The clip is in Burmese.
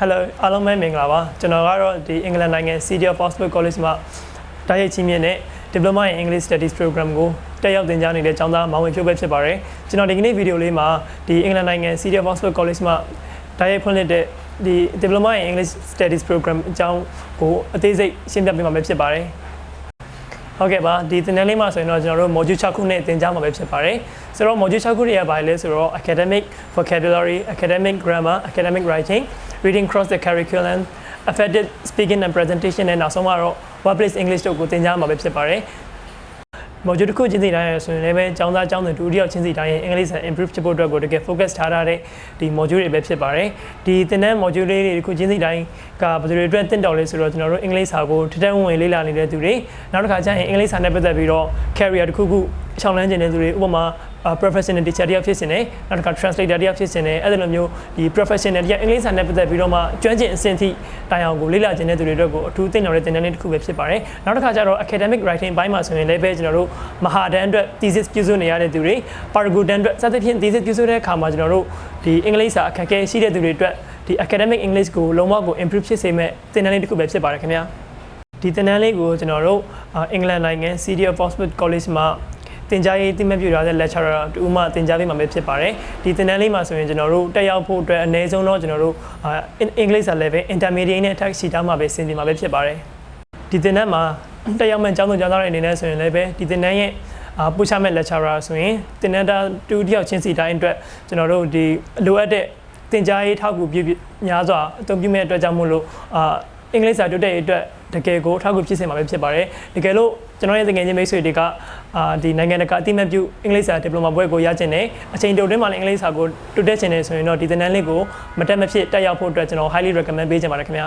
Hello အားလုံးပဲမင်္ဂလာပါကျွန်တော်ကတော့ဒီအင်္ဂလန်နိုင်ငံ City of Oxford College မှာတိုက်ရိုက်ချင်းမြင့်တဲ့ Diploma in English Studies Program ကိုတက်ရောက်သင်ကြားနေတဲ့ကျောင်းသားမောင်ဝင်ဖြိုးပဲဖြစ်ပါတယ်ကျွန်တော်ဒီကနေ့ဗီဒီယိုလေးမှာဒီအင်္ဂလန်နိုင်ငံ City of Oxford College မှာတိုက်ရိုက်ဖွင့်လှစ်တဲ့ဒီ Diploma in English Studies Program အကြောင်းကိုအသေးစိတ်ရှင်းပြပေးမှာပဲဖြစ်ပါတယ် ဟုတ်ကဲ့ပါဒီသင်တန်းလေးမှာဆိုရင်တော့ကျွန်တော်တို့ module 6ခုနဲ့သင်ကြားမှာပဲဖြစ်ပါတယ်ဆိုတော့ module 6ခုတွေကဘာလဲဆိုတော့ academic vocabulary academic grammar academic writing reading across the curriculum effective speaking and presentation နဲ့နောက်ဆုံးမှာတော့ workplace english တို့ကိုသင်ကြားမှာပဲဖြစ်ပါတယ် module တစ်ခုချင်းစီတိုင်းရဆိုရင်လည်းပဲကျောင်းသားကျောင်းသူတူတယောက်ချင်းစီတိုင်းရဲ့ English နဲ့ improve ဖြစ်ဖို့အတွက်ကိုတကယ် focus ထားထားတဲ့ဒီ module တွေပဲဖြစ်ပါတယ်ဒီသင်တန်း module လေးတွေတစ်ခုချင်းစီတိုင်းကဘယ်သူတွေအတွက်တင့်တော်လဲဆိုတော့ကျွန်တော်တို့ English စာကိုထထဝင်ဝင်လေ့လာနေတဲ့သူတွေနောက်တစ်ခါကျရင် English စာနဲ့ပတ်သက်ပြီးတော့ career တစ်ခုခုရှောင်လန်းကျင်တဲ့သူတွေဥပမာ professional teacher တယောက်ဖြစ်နေတယ်နောက်တစ်ခါ translator တယောက်ဖြစ်နေတယ်အဲ့ဒီလိုမျိုးဒီ professional တယောက် English စာနဲ့ပတ်သက်ပြီးတော့မှကျွမ်းကျင်အဆင့်ထိတိုင်အောင်ကိုလေ့လာခြင်းတဲ့သူတွေအတွက်ကိုအထူးသိတော်တဲ့သင်တန်းလေးတစ်ခုပဲဖြစ်ပါတယ်နောက်တစ်ခါကျတော့ academic writing ဘိုင်းမှာဆိုရင်လည်းပဲကျွန်တော်တို့မဟာတန်းအတွက် thesis ပြုစုနေရတဲ့သူတွေ parago တန်းအတွက်စသဖြင့် thesis ပြုစုတဲ့အခါမှာကျွန်တော်တို့ဒီ English စာအခက်အခဲရှိတဲ့သူတွေအတွက်ဒီ academic English ကိုလုံးဝကို improve ဖြစ်စေမဲ့သင်တန်းလေးတစ်ခုပဲဖြစ်ပါတယ်ခင်ဗျာဒီသင်တန်းလေးကိုကျွန်တော်တို့အင်္ဂလန်နိုင်ငံ City of Oxford College မှာ သင်ကြားရေးအသိမှတ်ပြုထားတဲ့ lecturer တူမှသင်ကြားပေးမှာပဲဖြစ်ပါတယ်ဒီသင်တန်းလေးမှာဆိုရင်ကျွန်တော်တို့တက်ရောက်ဖို့အတွက်အနည်းဆုံးတော့ကျွန်တော်တို့အာ English level intermediate နဲ့ tax စီတာမှာပဲဆင်ပြမှာပဲဖြစ်ပါတယ်ဒီသင်တန်းမှာတက်ရောက်မဲ့ကျောင်းသူကျောင်းသားတွေအနေနဲ့ဆိုရင်လည်းပဲဒီသင်တန်းရဲ့အာပူချမဲ့ lecturer ဆိုရင်သင်တန်းတာတူတယောက်ချင်းစီတိုင်းအတွက်ကျွန်တော်တို့ဒီလိုအပ်တဲ့သင်ကြားရေးထောက်ကူပြုများစွာအသုံးပြုမဲ့အတွက်ကြောင့်မို့လို့အာအင်္ဂလိပ်စာတိုးတက်ရေးအတွက် တကယ်ကိုထောက်ကူဖြစ်စေမှာပဲဖြစ်ပါတယ်တကယ်လို့ကျွန်တော်ရဲ့တကယ်ချင်းမိတ်ဆွေတွေကအာဒီနိုင်ငံတကာအသိမဲ့ပြုအင်္ဂလိပ်စာဒီပလိုမာဘွဲ့ကိုရကျင်တယ်အချိန်တိုတွင်းမှာလည်းအင်္ဂလိပ်စာကိုတိုးတက်ချင်တယ်ဆိုရင်တော့ဒီသင်တန်းလေးကိုမတက်မဖြစ်တက်ရောက်ဖို့အတွက်ကျွန်တော် highly recommend ပေးချင်ပါတယ်ခင်ဗျာ